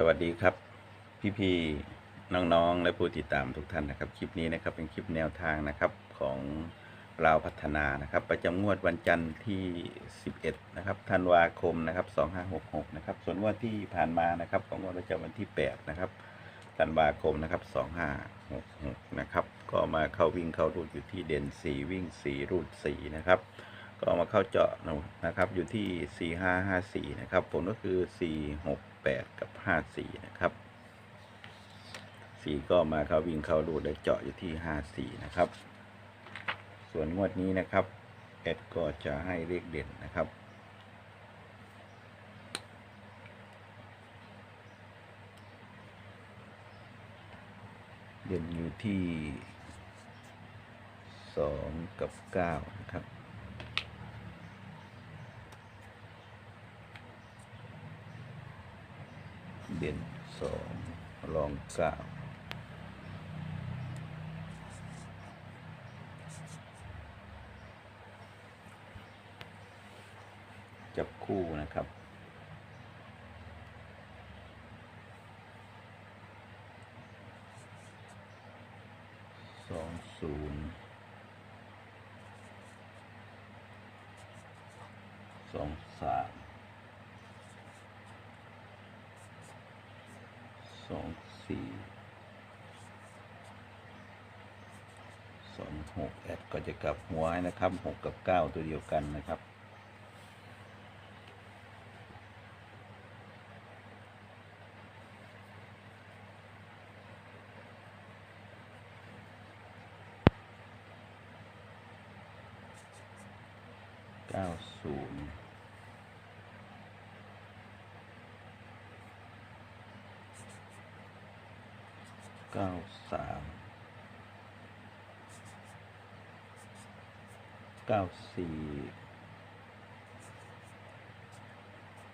สวัสดีครับ พี่ๆน้องๆ และผู้ติดตามทุกท่านนะครับ คลิปนี้นะครับเป็นคลิปแนวทางนะครับของเราพัฒนานะครับ ประจำงวดวันจันทร์ที่ 11 นะครับธันวาคมนะครับ 2566 นะครับ ส่วนงวดที่ผ่านมานะครับ ของงวดประจำวันที่ 8 นะครับธันวาคมนะครับ 2566 นะครับ ก็มาเข้าวิ่งเข้ารูดอยู่ที่เด่น4 วิ่ง 4 รูด 4 นะครับ ก็เอามาเข้าเจาะนะครับ อยู่ที่ 4554 นะครับ ผลก็คือ 468 กับ 54 นะครับ 4 ก็มาเขาวิ่งเข้ารูดและเจาะอยู่ที่ 54 นะครับ ส่วนงวดนี้นะครับแอดก็จะให้เลขเด่นนะครับเด่นอยู่ที่ 2 กับ 9 นะครับ เด่นสองรองเก้าจับคู่นะครับสองศูนย์สองสาม สองสี่สองหกแอดก็จะกลับหัวให้นะครับหกกับเก้าตัวเดียวกันนะครับเก้าศูนย์ เก้าสามเก้าสี่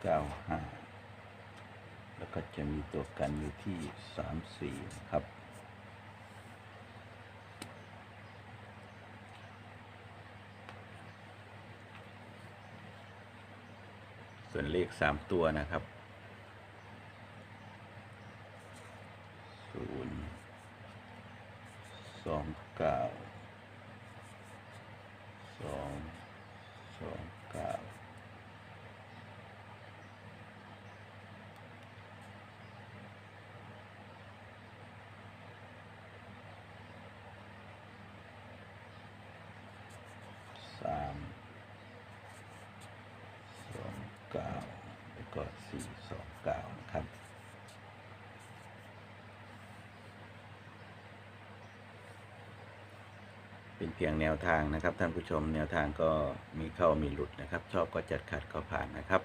เก้าห้าแล้วก็จะมีตัวกันอยู่ที่สามสี่ครับส่วนเลขสามตัวนะครับ ศูนย์ สองเก้าสองสองเก้าสามสองเก้าแล้วก็สี่สองเก้านะครับ เป็นเพียงแนวทางนะครับท่านผู้ชมแนวทางก็มีเข้ามีหลุดนะครับ ชอบก็จัดขัดก็ผ่านนะครับ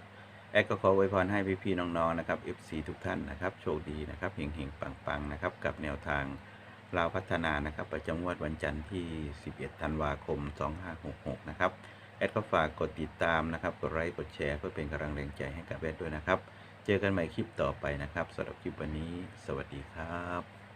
แอดก็ขอไว้พรให้พี่ๆน้องๆนะครับ FC ทุกท่านนะครับโชคดีนะครับเฮงๆปังๆนะครับกับแนวทางลาวพัฒนานะครับ ประจำวดวันจันทร์ที่ 11 ธันวาคม 2566 นะครับ แอดก็ฝากกดติดตามนะครับ กดไลค์กดแชร์เพื่อเป็นกำลังแรงใจให้กับแอดด้วยนะครับ เจอกันใหม่คลิปต่อไปนะครับสำหรับคลิปวันนี้ สวัสดีครับ